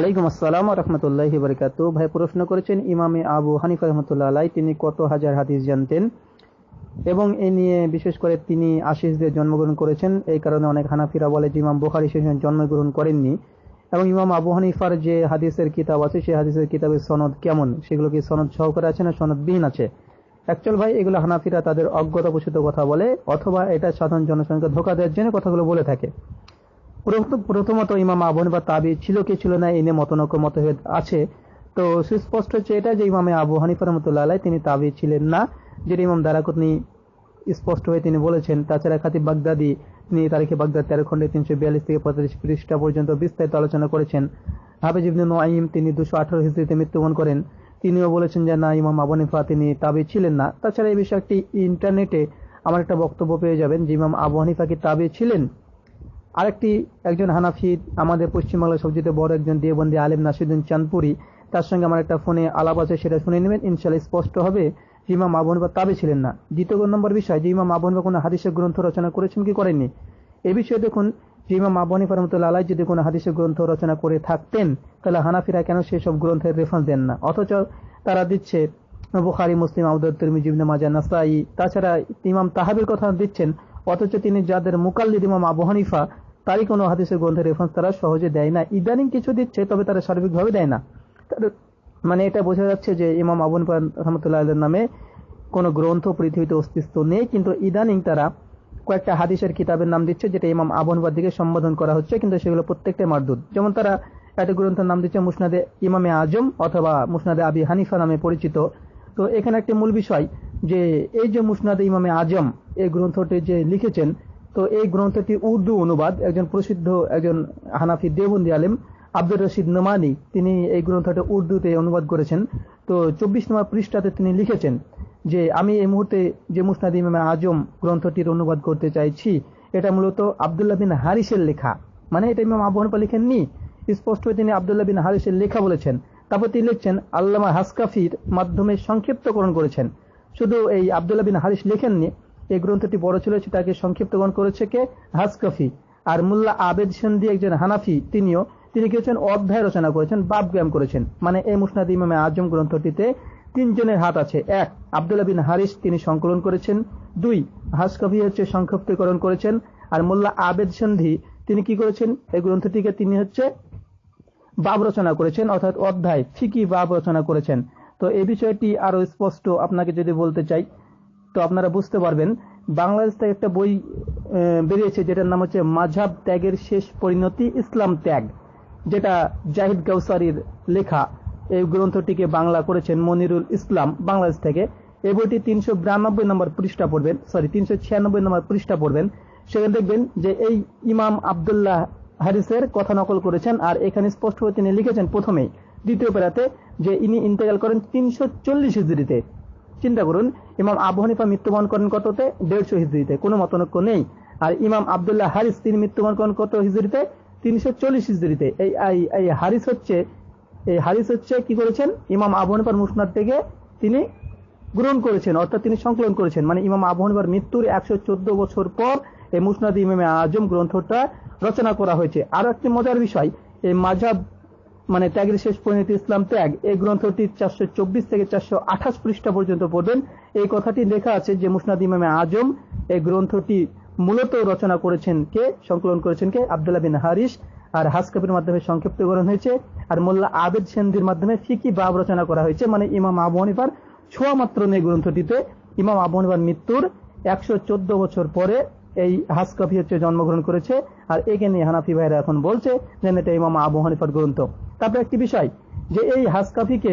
ওয়ালাইকুম আসসালাম রহমতুল্লাহ ভাই, প্রশ্ন করেছেন, ইমামে আবু হানিফা রহমতুল্লাহ আলাই তিনি কত হাজার হাদিস জানতেন? এবং এ নিয়ে বিশেষ করে তিনি জন্মগ্রহণ করেছেন। এই কারণে অনেক হানাফিরা বলে যে ইমাম বুখারি সেখানে জন্মগ্রহণ করেননি। এবং ইমাম আবু হানিফার যে হাদিসের কিতাব আছে, সেই হাদিসের কিতাবের সনদ কেমন? সেগুলো কি সনদ সহকারে আছে না সনদবিহীন আছে? অ্যাকচুয়াল ভাই, এগুলো হানাফিরা তাদের অজ্ঞতাবশত কথা বলে, অথবা এটা সাধারণ জনসংখ্যা ধোকা দেওয়ার জন্য কথাগুলো বলে থাকে। প্রথমত ইমাম আবু হানিফা তাবি ছিল কি ছিল না এনে মতনৈক্য মতভেদ আছে। তো সুস্পষ্ট হচ্ছে এটা যে ইমামে আবু হানিফা রহমতুল্লাহ তিনি তাবি ছিলেন না, যেটা ইমাম দারাকুতনি স্পষ্ট হয়ে তিনি বলেছেন। তাছাড়া খাতিব বাগদাদি তিনি তারিখে বাগদাদ তেরো খন্ডে তিনশো বিয়াল্লিশ থেকে পঁয়তাল্লিশ পৃষ্ঠা পর্যন্ত বিস্তারিত আলোচনা করেছেন। হাফিজ ইবনে নোয়াইম তিনি দুশো আঠারো হিসেবে মৃত্যুবরণ করেন। তিনিও বলেছেন যে না, ইমাম আবু হানিফা তিনি তাবি ছিলেন না। তাছাড়া এই বিষয়ে একটি ইন্টারনেটে আমার একটা বক্তব্য পেয়ে যাবেন যে ইমাম আবু হানিফা কি তাবি ছিলেন? আরেকটি একজন হানাফি আমাদের পশ্চিমবাংলার সবচেয়ে বড় একজন দেবন্দী আলেম নাসিরুদ্দিন চাঁদপুরি, তার সঙ্গে আমার একটা ফোনে আলাপ আছে, সেটা শুনে নেবেন। ইনশাল্লাহ স্পষ্ট হবে যে ইমাম আবু তাবে ছিলেন না। দ্বিতীয় নম্বর বিষয়, যে ইমাম আবু কোনো হাদিসের গ্রন্থ রচনা করেছেন কি করেননি? এ বিষয়ে দেখুন, যে ইমাম আবু হানিফা রহমতুল্লাহ আলাই যদি কোনো হাদিসের গ্রন্থ রচনা করে থাকতেন, তাহলে হানাফিরা কেন সেই সব গ্রন্থের রেফারেন্স দেন না? অথচ তারা দিচ্ছে, বুখারি, মুসলিম আউদ্দ তিরমিজিবনে মাজা নাসাই, তাছাড়া ইমাম তাহাবের কথা দিচ্ছেন। অথচ তিনি যাদের মুকাল্লিদ ইমাম আবু হানিফা, তারই কোনো হাদিসের গ্রন্থের রেফারেন্স তারা সহজে দেয় না। ইদানিং কিছু দিচ্ছে, তবে তারা সার্বিকভাবে দেয় না। মানে এটা বোঝা যাচ্ছে যে ইমাম আবুন রহমতুল্লাহ নামে কোন গ্রন্থ পৃথিবীতে অস্তিত্ব নেই, কিন্তু ইদানিং তারা কয়েকটা হাদিসের কিতাবের নাম দিচ্ছে, যেটা ইমাম আবনবাদ দিকে সম্বোধন করা হচ্ছে, কিন্তু সেগুলো প্রত্যেকটা মারদুদ। যেমন তারা একটা গ্রন্থের নাম দিচ্ছে মুসনাদে ইমামে আজম অথবা মুসনাদে আবি হানিফা নামে পরিচিত। তো এখানে একটি মূল বিষয় যে এই যে মুসনাদ ইমামে আজম এই গ্রন্থটি যে লিখেছেন, তো এই গ্রন্থটি উর্দু অনুবাদ, একজন প্রসিদ্ধ একজন হানাফি দেবন্দি আলেম আব্দুর রশিদ নোমানি, তিনি এই গ্রন্থটা উর্দুতে অনুবাদ করেছেন। তো চব্বিশ নম্বর পৃষ্ঠাতে তিনি লিখেছেন যে, আমি এই মুহূর্তে যে মুসনাদ ইমামে আজম গ্রন্থটির অনুবাদ করতে চাইছি, এটা মূলত আবদুল্লাহ বিন হারিসের লেখা। মানে এটা ইমাম আবু হানিফা লিখেননি। স্পষ্ট তিনি আবদুল্লাহ বিন হারিসের লেখা বলেছেন। তারপর তিনি লিখছেন, আল্লামা হাসকাফির মাধ্যমে সংক্ষিপ্তকরণ করেছেন। শুধু এই আবদুল্লাহ বিন হারিস লেখেননি, এই গ্রন্থটি বড় ছিল তাকে সংক্ষিপ্তকরণ করেছে কে? হাসকাফি। আর মুল্লা আবেদ সন্ধি একজন হানাফি, তিনিও, তিনি কি হচ্ছেন অধ্যায় রচনা করেছেন, বাপ জ্ঞান করেছেন। মানে এই মুসনাদ ইমামে আজম গ্রন্থটিতে তিনজনের হাত আছে। এক, আবদুল্লাহ বিন হারিস, তিনি সংকলন করেছেন। দুই, হাসকফি হচ্ছে সংক্ষিপ্তকরণ করেছেন। আর মোল্লা আবেদ সন্ধি তিনি কি করেছেন? এই গ্রন্থটিকে তিনি হচ্ছে বাব রচনা করেছেন, অর্থাৎ অধ্যায় ফিকি বাব রচনা করেছেন। তো এই বিষয়টি আরও স্পষ্ট আপনাকে যদি বলতে চাই, তো আপনারা বুঝতে পারবেন, বাংলাদেশ থেকে একটা বই বেরিয়েছে যেটার নাম হচ্ছে মাঝাব ত্যাগের শেষ পরিণতি, ইসলাম ত্যাগ, যেটা জাহিদ গাউসারির লেখা। এই গ্রন্থটিকে বাংলা করেছেন মনিরুল ইসলাম বাংলাদেশ থেকে। এই বইটি তিনশো বিরানব্বই নম্বর পৃষ্ঠা পড়বেন, সরি, তিনশো ছিয়ানব্বই নম্বর পৃষ্ঠা পড়বেন। সেখানে দেখবেন যে এই ইমাম আবদুল্লাহ হারিসের কথা নকল করেছেন আর এখানে স্পষ্টভাবে তিনি লিখেছেন প্রথমেই, দ্বিতীয় পেরাতে যে ইনি ইন্তেকাল করেন তিনশো চল্লিশ হিজড়িতে। চিন্তা করুন, ইমাম আবু হানিফা মৃত্যুবরণ করেন কততে? দেড়শো হিজড়িতে। কোনো মতনৈক্য নেই। আর ইমাম আবদুল্লাহ হারিস তিনি মৃত্যুবরণ করেন কত হিজড়িতে? তিনশো চল্লিশ হিজড়িতে। এই এই হারিস হচ্ছে, এই হারিস হচ্ছে কি করেছেন? ইমাম আবু হানিফার মুসনাদ থেকে তিনি গ্রহণ করেছেন, অর্থাৎ তিনি সংকলন করেছেন। মানে ইমাম আবু হানিফার মৃত্যুর একশো চোদ্দ বছর পর এই মুসনাদ ইমামে আজম গ্রন্থটা রচনা করা হয়েছে। আরও একটি মজার বিষয়, এই মাঝাব মানে ত্যাগের শেষ পরিণতি ইসলাম ত্যাগ, এই গ্রন্থটি চারশো চব্বিশ থেকে চারশো আঠাশ পৃষ্ঠা পর্যন্ত পড়বেন। এই কথাটি লেখা আছে যে মুসনাদ ইমামে আজম এই গ্রন্থটি মূলত রচনা করেছেন কে? সংকলন করেছেন কে? আবদুল্লাহ বিন হারিস আর হাসকাপের মাধ্যমে সংক্ষিপ্তকরণ হয়েছে। আর মোল্লা আবেদ সেন্দির মাধ্যমে ফিকি বাব রচনা করা হয়েছে। মানে ইমাম আবু হানিফার ছোঁয়া মাত্র নেই গ্রন্থটিতে। ইমাম আবু হানিফার মৃত্যুর একশো চোদ্দ বছর পরে এই হাসকাফি হচ্ছে জন্মগ্রহণ করেছে, আর একে নিয়ে হানাফি ভাইরা এখন বলছে যে এটা ইমাম আবু হানিফার গ্রন্থ। তারপরে একটি বিষয়, যে এই হাসকাফিকে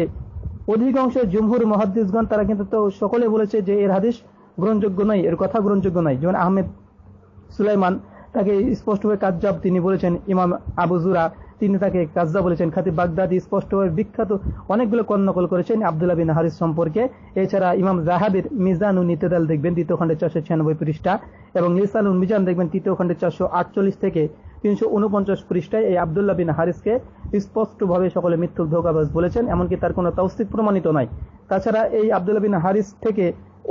অধিকাংশ জুমহুর মহাদিসগণ তারা কিন্তু তো সকলে বলেছে যে এর হাদিস গ্রহণযোগ্য নয়, এর কথা গ্রহণযোগ্য নয়। যেমন আহমেদ সুলাইমান, তাকে স্পষ্টভাবে কাজ্জাব তিনি বলেছেন, ইমাম আবু জুরা তিনি তাকে কাজদা বলেছেন। খাতি বাগদাদি স্পষ্টভাবে বিখ্যাত, অনেকগুলো কর্ণকল করেছেন আবদুল্লাহ বিন হারিস সম্পর্কে। এছাড়া ইমাম জাহাবের মিজানু নিতেদাল দেখবেন, দ্বিতীয় খণ্ডে চারশো ছিয়ানব্বই পৃষ্ঠা। এবং নিসানুল মিজান দেখবেন, তৃতীয় খণ্ডে চারশো আটচল্লিশ থেকে তিনশো উনপঞ্চাশ পৃষ্ঠায় এই আবদুল্লাহ বিন হারিসকে স্পষ্টভাবে সকলে মৃত্যুর ধোকাবাজ বলেছেন, এমনকি তার কোনো তৌস্তিক প্রমাণিত নয় তাছাড়া এই আবদুল্লাহ বিন হারিস থেকে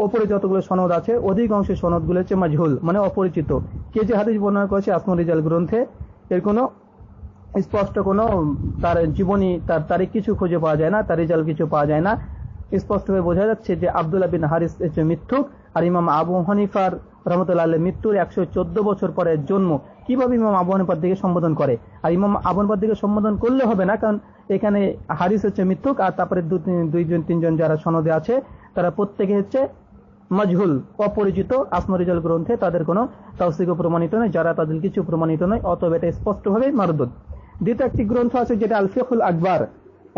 ওপরে যতগুলো সনদ আছে, অধিকাংশ সনদগুলো হচ্ছে মাজহুল মানে অপরিচিত। কে যে হাদিস বর্ণনা করেছে আসমরিজাল গ্রন্থে, এর কোনো স্পষ্ট কোনো তার জীবনী, তার তারিখ কিছু খুঁজে পাওয়া যায় না, তার রেজাল্ট কিছু পাওয়া যায় না। স্পষ্টভাবে বোঝা যাচ্ছে যে আবদুল্লাহ বিন হারিস হচ্ছে মৃত্যুক আর ইমাম আবু হানিফার রহমতুল্লাহ মৃত্যুর একশো চোদ্দ বছর পরে জন্ম। কীভাবে ইমাম আবু হানিফার দিকে সম্বোধন করে? আর ইমাম আবু হানিফার দিকে সম্বোধন করলে হবে না, কারণ এখানে হারিস হচ্ছে মৃত্যুক আর তারপরে দু দুইজন, তিনজন যারা সনদে আছে, তারা প্রত্যেকে হচ্ছে মজহুল, অপরিচিত আসমারিজাল গ্রন্থে তাদের কোনো তৌসিক প্রমাণিত নয়, যারা তাদের কিছু প্রমাণিত নয়, অতএব এটা স্পষ্টভাবে মারদুদ। দ্বিতীয় একটি গ্রন্থ আছে যেটা আলফিকুল আকবর।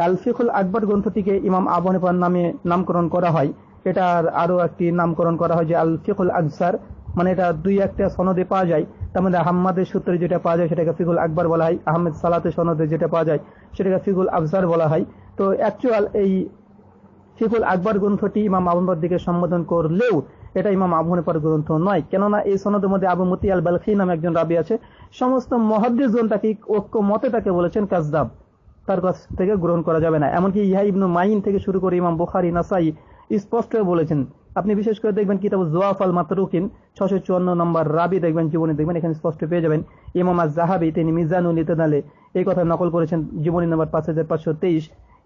আলফিকুল আকবর গ্রন্থটিকে ইমাম আবু হানিফার নামে নামকরণ করা হয়। এটার আরও একটি নামকরণ করা হয় যে আলফিকুল আকসার। মানে এটা দুই একটা সনদে পাওয়া যায়। তার মধ্যে আহম্মদের সূত্রে যেটা পাওয়া যায় সেটাকে ফিকুল আকবর বলা হয়। আহমেদ সালাতের সনদে যেটা পাওয়া যায় সেটাকে ফিকুল আফজার বলা হয়। তো অ্যাকচুয়াল এই ফিকুল আকবর গ্রন্থটি ইমাম আবুনবর দিকে সম্বোধন করলেও এটা ইমাম আবু হানিফার গ্রন্থ নয়। কেননা এই সনদের মধ্যে আবু মতি আল বালখি নামে একজন রাবি আছে। সমস্ত মহাদ্দিস তাকে ঐক্য মতে তাকে বলেছেন কাজদাব তার কাছ থেকে গ্রহণ করা যাবে না। এমনকি ইহা ইবনু মাইন থেকে শুরু করে ইমাম বুখারি, নাসাই স্পষ্ট বলেছেন। আপনি বিশেষ করে দেখবেন কিতাব জোয়াফ আল মাতরুকিন ছশো চুয়ান্ন নম্বর রাবি দেখবেন, জীবনী দেখবেন, এখানে স্পষ্ট পেয়ে যাবেন। ইমাম আজ জাহাবি তিনি মিজানুল ইতনালে এই কথা নকল করেছেন, জীবনী নম্বর পাঁচ হাজার পাঁচশো তেইশ।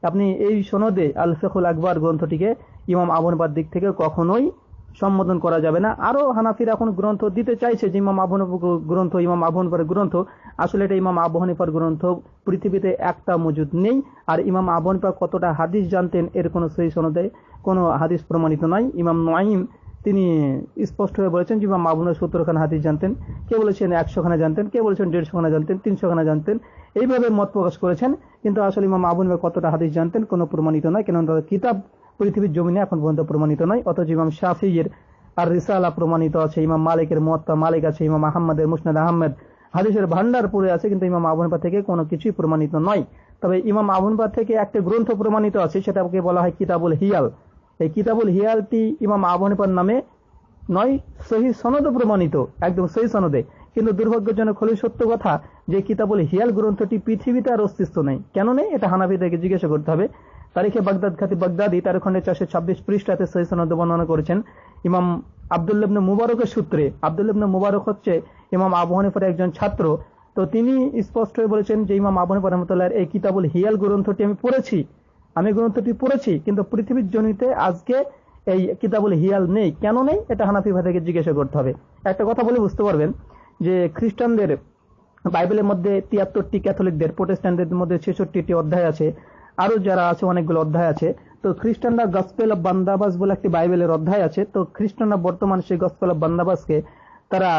আপনি এই সনদে আল ফেখুল আকবর গ্রন্থটিকে ইমাম আবনবার দিক থেকে কখনোই সম্বোধন করা যাবে না। আরও হানাফির এখন গ্রন্থ দিতে চাইছে, যে ইমাম আবু হানিফার গ্রন্থ, ইমাম আবু হানিফার গ্রন্থ। আসলে এটা ইমাম আবু হানিফার গ্রন্থ, পৃথিবীতে একটা মজুদ নেই। আর ইমাম আবু হানিফা কতটা হাদিস জানতেন, এর কোনো সেই সনদে কোনো হাদিস প্রমাণিত নয় ইমাম নাইম তিনি স্পষ্টভাবে বলেছেন যে ইমাম আবু হানিফা সত্তর খানা হাদিস জানতেন। কে বলেছেন একশো খানা জানতেন, কে বলেছেন দেড়শো খানা জানতেন তিনশো খানা জানতেন। এইভাবে মত প্রকাশ করেছেন। কিন্তু আসলে ইমাম আবু হানিফা কতটা হাদিস জানতেন, কোনো প্রমাণিত নয় কেন তাদের কিতাব পৃথিবীর জমিনে এখন পর্যন্ত প্রমাণিত নয়, অথচ ইমাম শাফিয়ের আর রিসালা প্রমাণিত আছে। ইমাম মালিকের মোয়াত্তা মালিক আছে, ইমাম আহমদের মুসনাদ আহমেদ। হাদিসের ভান্ডার পড়ে আছে, কিন্তু ইমাম আবু হানিফা থেকে কোনো কিছুই প্রমাণিত নয়। তবে ইমাম আবু হানিফা থেকে একটা গ্রন্থ প্রমাণিত আছে, সেটাকে বলা হয় কিতাবুল হিয়াল। এই কিতাবুল হিয়ালটি ইমাম আবু হানিফার নামে নয়, সহি সনদ প্রমাণিত, একদম সহি সনদে। কিন্তু দুর্ভাগ্যজনক হলে সত্য কথা যে কিতাবুল হিয়াল গ্রন্থটি পৃথিবীতে আর অস্তিত্ব নেই। কেন নেই? এটা হানাফি থেকে জিজ্ঞাসা করতে হবে। তারিখে বাগদাদ খাতি বাগদাদি তার খন্ডে চারশো ছাব্বিশ পৃষ্ঠাতে সহি সনদ বর্ণনা করেছেন। ইমাম আবদুল্লাবনে মুবারকের সূত্রে আবদুল্লাবনে মুবারক হচ্ছে ইমাম আবু হানিফার একজন ছাত্র। তো তিনি স্পষ্ট হয়ে বলেছেন যে ইমাম আবু রহমতুল্লাহ এই কিতাবুল হিয়াল গ্রন্থটি আমি পড়েছি। আমি গ্রন্থটি পড়েছি, কিন্তু পৃথিবীর জনিতে আজকে এই কিতাবুল হিয়াল নেই। কেন নেই? এটা হানাফি থেকে জিজ্ঞাসা করতে হবে। একটা কথা বলে বুঝতে পারবেন যে খ্রিস্টানদের বাইবেলের মধ্যে তিয়াত্তরটি ক্যাথলিকদের, প্রোটেস্ট্যান্টদের মধ্যে ছেষট্টিটি অধ্যায় আছে। আরও যারা আছে, অনেকগুলো অধ্যায় আছে। তো খ্রিস্টানরা গসপেল অফ বান্দাবাস বলে একটি বাইবেলের অধ্যায় আছে। তো খ্রিস্টানরা বর্তমান সেই গসপেল অফ বান্দাবাসকে তারা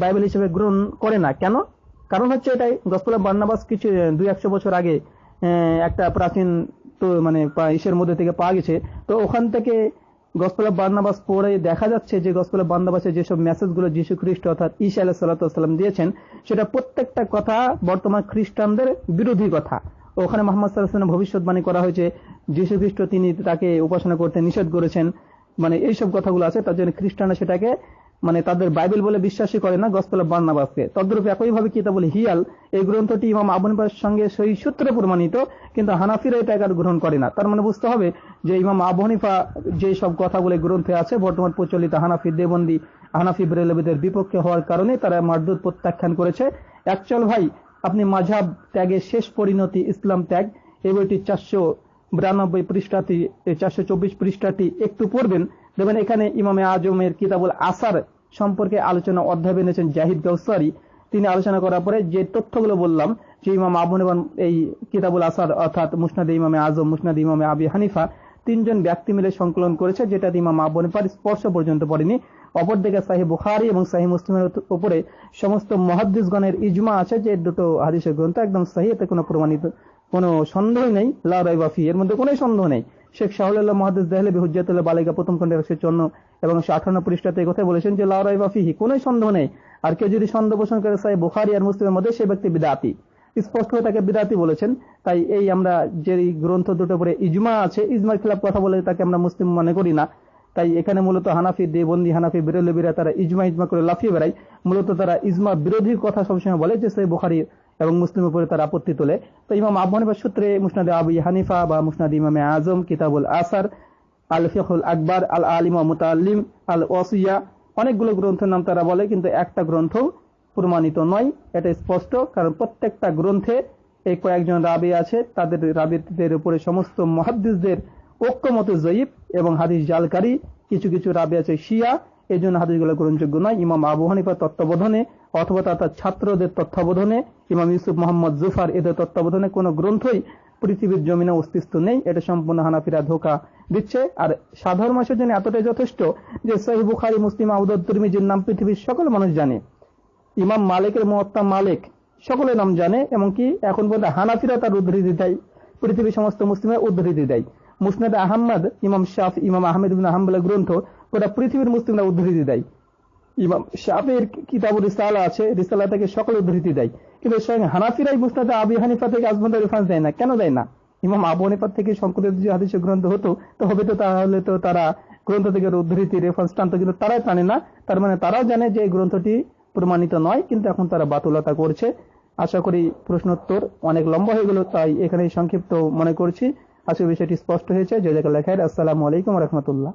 বাইবেল হিসেবে গ্রহণ করে না। কেন? কারণ হচ্ছে এটাই গসপেল অফ বান্দাবাস কিছু দুই একশো বছর আগে একটা প্রাচীন তো মানে ইসের মধ্যে থেকে পাওয়া গেছে। তো ওখান থেকে গসপেল অফ বার্নাবাস পড়ে দেখা যাচ্ছে যে গসপেল অফ বার্নাবাসে যেসব মেসেজগুলো যীশু খ্রিস্ট অর্থাৎ ঈশা আলাহ সাল্লাম দিয়েছেন, সেটা প্রত্যেকটা কথা বর্তমান খ্রিস্টানদের বিরোধী কথা। ওখানে মোহাম্মদ সাল্লাহ ভবিষ্যৎবাণী করা হয়েছে যীশু খ্রিস্ট তিনি তাকে উপাসনা করতে নিষেধ করেছেন। মানে এইসব কথাগুলো আছে, তার জন্য খ্রিস্টানরা সেটাকে মানে তাদের বাইবেল বলে বিশ্বাসই করে না, গসপেল বার্নাবাসকে। তদ্রূপ একইভাবে কিতাবুল হিয়াল, এই গ্রন্থটি ইমাম আবুনিবার সঙ্গে সেই সূত্রে প্রমাণিত, কিন্তু হানাফিরা এটা একার গ্রহণ করে না। তার মানে বুঝতে হবে যে ইমাম আবু হানিফা যে সব কথাগুলো গ্রন্থে আছে, বর্তমান প্রচলিত হানাফি দেবন্দি, হানাফি বেরেলবিদের বিপক্ষে হওয়ার কারণে তারা মারদুদ প্রত্যাখ্যান করেছে। অ্যাকচুয়াল ভাই আপনি মাঝাব ত্যাগের শেষ পরিণতি ইসলাম ত্যাগ। এই বইটি চারশো বিরানব্বই পৃষ্ঠাটি চারশো চব্বিশ পৃষ্ঠাটি একটু পড়বেন। দেখবেন এখানে ইমামে আজমের কিতাবুল আসার সম্পর্কে আলোচনা অধ্যায় এনেছেন জাহিদ গৌসারি তিনি আলোচনা করার পরে যে তথ্যগুলো বললাম, যে ইমাম আবু হানিফা এই কিতাবুল আসার অর্থাৎ মুসনাদে ইমামে আজম, মুসনাদ ইমামে আবি হানিফা, তিনজন ব্যক্তি মিলে সংকলন করেছে, যেটা ইমাম আবু স্পর্শ পর্যন্ত পড়েনি। অপরদিকে সাহি বুখারি এবং সাহি মুসলিমের উপরে সমস্ত মহাদ্দিসগণের ইজমা আছে যে দুটো হাদিসের গ্রন্থ একদম সাহি, এতে কোনো প্রমাণিত কোনো সন্দেহ নেই, লা রাইবাফি এর মধ্যে কোনো সন্দেহ নেই। শেখ শাহুল্লাহ মহাদিস দেহলেবি হুজ্জাতুল্লাহ বালিকা প্রথম খণ্ডের একশো চন্ন এবং একশো আঠান্ন পৃষ্ঠাতে কথা বলেছেন যে লা রাইবাফিহি কোনো সন্দেহ নেই। আর কেউ যদি সন্দেহ পোষণ করে সাহেব বুখারি আর মুসলিমের মধ্যে, সে ব্যক্তি বিদাতি। স্পষ্ট হয়ে তাকে বিদাতি বলেছেন। তাই এই আমরা যে গ্রন্থ দুটো পরে ইজমা আছে, ইজমার খিলাফ কথা বলে তাকে আমরা মুসলিম মনে করি না। তাই এখানে মূলত হানাফি দেবন্দি, হানাফি বেরলবিরা তারা ইজমা ইজমা করে লাফিয়ে বেড়ায়। মূলত তারা ইজমা বিরোধী কথা সবসময় বলে যে সেই বুখারি এবং মুসলিমের উপরে তারা আপত্তি তোলে। তো ইমাম আবু হানিফার সূত্রে মুসনাদে আবু হানিফা বা মুসনাদ ইমামে আজম, কিতাবুল আসার, আল ফিকুল আকবর, আল আলিমা মুতাল্লিম, আল ওয়াসিয়া, অনেকগুলো গ্রন্থের নাম তারা বলে, কিন্তু একটা গ্রন্থ প্রমাণিত নয়। এটা স্পষ্ট, কারণ প্রত্যেকটা গ্রন্থে এই কয়েকজন রাবি আছে। তাদের রাবিদের উপরে সমস্ত মহাদ্দিসদের ঐক্যমত জয়ীব এবং হাদিস জালকারী, কিছু কিছু রাবি আছে শিয়া এই জন্য হাদিসগুলো গ্রহণযোগ্য নয়। ইমাম আবু হানিফার তত্ত্বাবধানে অথবা তার ছাত্রদের তত্ত্বাবধানে, ইমাম ইউসুফ মোহাম্মদ জুফার এদের তত্ত্বাবধানে কোনো গ্রন্থই পৃথিবীর জমিনে অস্তিত্ব নেই। এটা সম্পূর্ণ হানাফিরা ধোকা দিচ্ছে। আর সাধারণ মানুষের জন্য এতটাই যথেষ্ট যে সহি বুখারি, মুসলিম আউদুদ তিরমিজির নাম পৃথিবীর সকল মানুষ জানে। ইমাম মালিকের মহত্তা মালিক সকলের নাম জানে। এমনকি এখন পর্যন্ত হানাফিরা তার উদ্ধৃতি দেয়। পৃথিবীর সমস্ত মুসলিমের উদ্ধৃতি দেয়। মুসনাদ আহমদ ইমাম শাহ ইমাম আহমেদ বিন আহম্বলের গ্রন্থ, গোটা পৃথিবীর মুসলিমরা উদ্ধৃতি দেয়। ইমাম শাফের কিতাব রিসালা আছে, রিসালা থেকে সকল উদ্ধৃতি দেয়। কিন্তু স্বয়ং হানাফিরাই মুসনাদ আবি হানিফা থেকে আজমন্দ রেফারেন্স দেয় না। কেন দেয় না? ইমাম আবু হানিফা থেকে সংকলিত যে হাদিসের গ্রন্থ হতো, তো হবে তো তাহলে তো তারা গ্রন্থ থেকে উদ্ধৃতি রেফারেন্স টানতো, কিন্তু তারাই টানে না। তার মানে তারাও জানে যে গ্রন্থটি প্রমাণিত নয়, কিন্তু এখন তারা বাতুলতা করছে। আশা করি প্রশ্নোত্তর অনেক লম্বা হয়ে গেল, তাই এখানে সংক্ষিপ্ত মনে করছি। আজকে বিষয়টি স্পষ্ট হয়েছে। জায়গায় লেখায় আসসালামু আলাইকুম রহমতুল্লাহ।